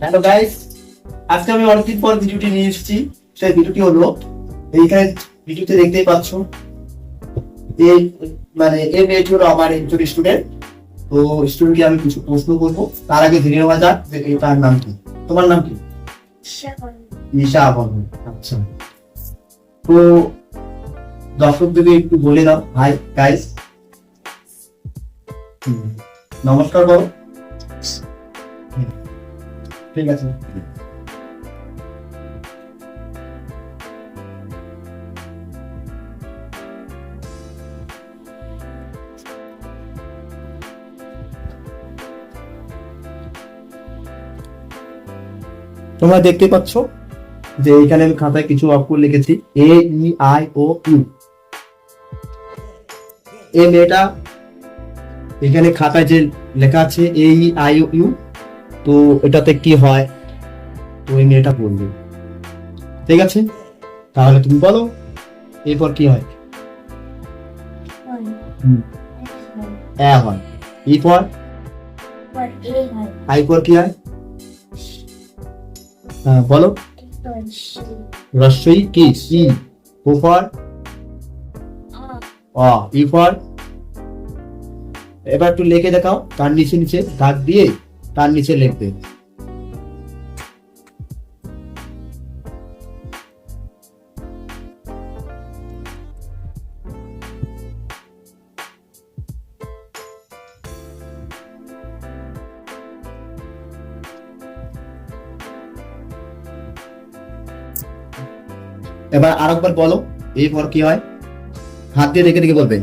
Hello guys আজকে আমি অনেকদিন পর ভিডিওটি নিয়ে এসেছি। সেই ভিডিওটি হলো এইখানে ভিডিওতে দেখতেই পাচ্ছ এই মানে এই মেয়েটি হলো আমার একজন স্টুডেন্ট তো স্টুডেন্টকে আমি কিছু প্রশ্ন করব। তার আগে জেনে নেওয়া যাক যে তার নাম কি। তোমার নাম কি? নিশা আচ্ছা। তো দর্শকদেরকে একটু বলে দাও। হাই গাইস নমস্কার বলো হুম, ঠিক আছে। তোমরা দেখতে পাচ্ছ যে এখানে আমি খাতায় কিছু অক্ষর লিখেছি। এ ই আই ও ইউ এই মেয়েটা এখানে খাতায় যে লেখা আছে এ ই আই ও ইউ তো এটাতে কি হয়? এই মেয়েটা বলবে ঠিক আছে? তাহলে তুমি বলো, এরপর কি হয়? হয়। বলো। কি? অ। ই এবার একটু লিখে দেখাও। তার নিচে নিচে দাগ দিয়ে। তার নিচে লিখবে। এবার আরেকবার বলো এই পর কি হয়? হাত দিয়ে দেখে দেখে বলবে।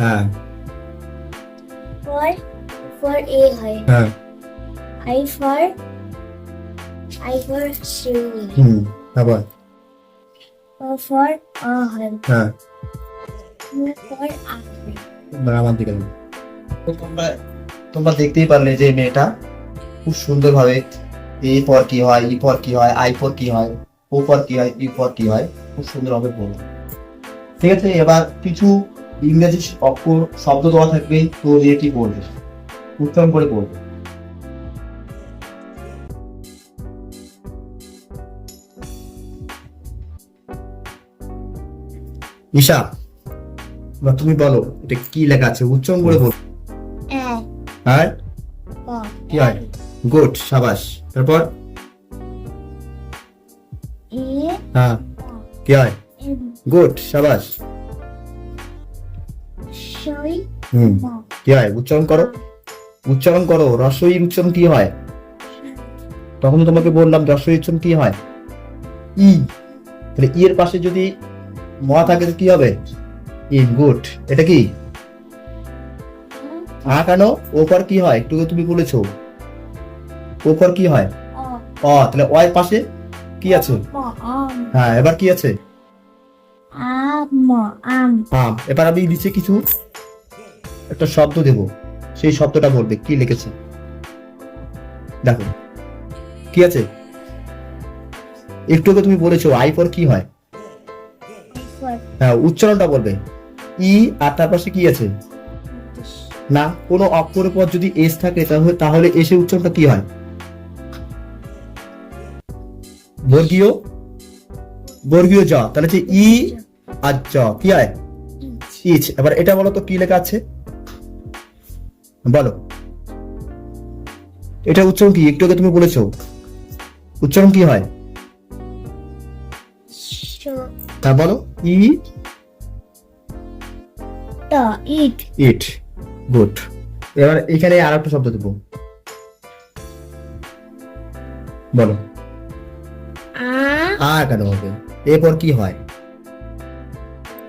হ্যাঁ। For for A হয়। হ্যাঁ। I for I for হুম আবার? For হয়। For A এবার আমার দিকে তো তোমরা তোমরা দেখতেই পারলে যে মেয়েটা খুব সুন্দরভাবে এই পর কি হয় ই পর কি হয় আই পর কি হয় ও পর কি হয় ই পর কি হয় খুব সুন্দরভাবে বলবে ঠিক আছে এবার কিছু ইংরেজি অক্ষর শব্দ দেওয়া থাকবে তো দিয়ে কি বলবে? উচ্চারণ করে বলবে। ঈশা এবার তুমি বলো এটা কি লেখা আছে? উচ্চারণ করে বলো। আর কি হয় গুড সাবাস। তারপর? হ্যাঁ। কি হয় গুড সাবাস। হুম। কি হয় উচ্চারণ করো। উচ্চারণ করো। রসই উচ্চারণ কি হয়? তখন তোমাকে বললাম রসই উচ্চারণ কি হয়? ই। তাহলে ই এর পাশে যদি ম থাকে কি হবে? ই গুড। এটা কি? আ কেন? ওপর কি হয়? একটু তুমি বলেছ। ওপর কি হয়? অ। তাহলে অ এর পাশে কি আছে? হ্যাঁ এবার কি আছে? আম। এবার আমি নিচে কিছু একটা শব্দ দেব। সেই শব্দটা বলবে কি লিখেছে? দেখো। কি আছে? একটু আগে তুমি বলেছ আই পর কি হয়? হ্যাঁ উচ্চারণটা বলবে। ই আর তার পাশে কি আছে? না কোনো অক্ষরের পর যদি এস থাকে তাহলে তাহলে এসে উচ্চারণটা কি হয়? বর্গীয়? বর্গীয় জ তাহলে হচ্ছে ই আর জ কি হয়? ইচ। এবার এটা বলো তো কি লেখা আছে? বলো। এটা উচ্চারণ কি? একটু আগে তুমি বলেছ। উচ্চারণ কি হয়? তা বলো ই Ta ইট ইট গুড এবার এখানে আর একটা শব্দ দেবো। বলো। আ। কেন হবে? এরপর কি হয়?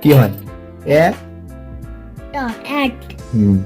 কি হয়? এ? At হুম।